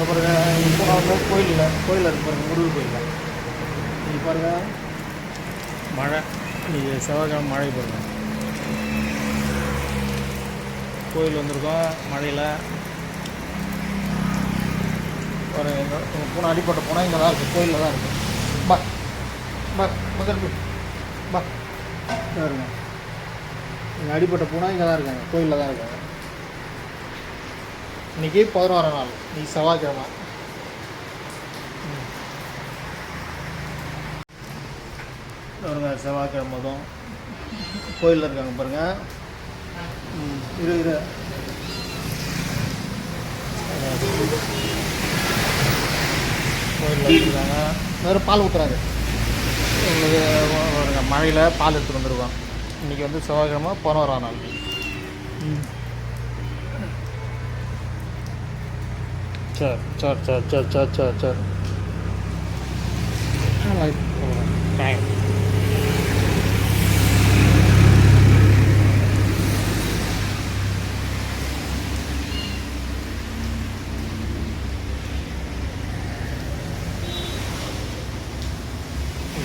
இங்கே பாருங்க கோயிலில் கோயிலில் இருக்கு பாருங்கள் முருகர் கோயிலில். இது பாருங்கள் மழை இது செவ்வாய்க்கிழமை மழை பாருங்கள் கோயில் வந்திருக்கோம் மழையில். ஒரு எங்கள் பூனை அடிப்பட்ட பூனை இங்கே தான் இருக்குது கோயிலில் தான் இருக்குது பா பா முதல் பா இருங்க இங்கே அடிப்பட்ட பூனை இங்கே தான் இருக்காங்க கோயிலில் தான் இருக்காங்க இன்றைக்கி பதினோராம் நாள். இன்னைக்கு செவ்வாய்க்கிழமை. ம். பாருங்க செவ்வாய்க்கிழமை தான். கோயிலில் இருக்காங்க பாருங்கள் இரு இரு. கோயிலில் இருக்காங்க. வேறு பால் ஊற்றுறாரு உங்களுக்கு மழையில் பால் எடுத்துகிட்டு வந்துருக்கோம் இன்றைக்கி வந்து செவ்வாய்க்கிழமை பதினோராம் நாள். ம். chợt chợt chợt chợt chợt chợt chợt อะไรแตก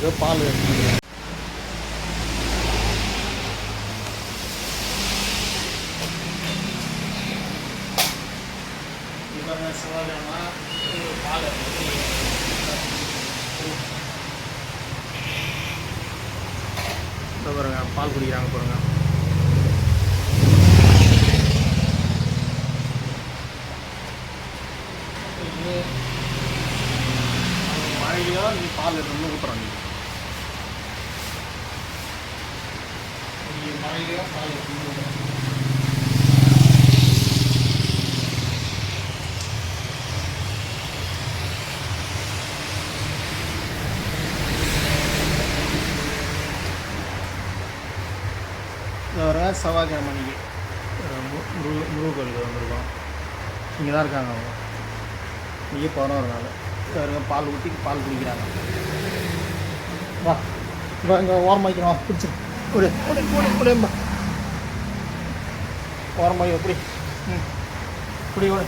ก็ป้าเลย இவங்க செவ்வாய்க்கிழமை பால் பாருங்க பால் குடிக்கிறாங்க பாருங்க. மழையிலையோ நீ பால் எடுத்து ஊற்றுறாங்க நீ மழையிலையோ பால் எடுத்து வர செவ்வாய்க்கிழமை மு- முருக முருகர் கோயிலுக்கு வந்திருக்கோம். இங்கே தான் இருக்காங்க அவங்க. இங்கே பதினோரு நாள் இருங்க பால் ஊற்றி பால் குடிக்கிறாங்க. வா வா இங்கே ஓரம் வைக்கணும் வா பிடிச்சி குடிம்பா ஓரம் வை எப்படி ம். குடி குடி.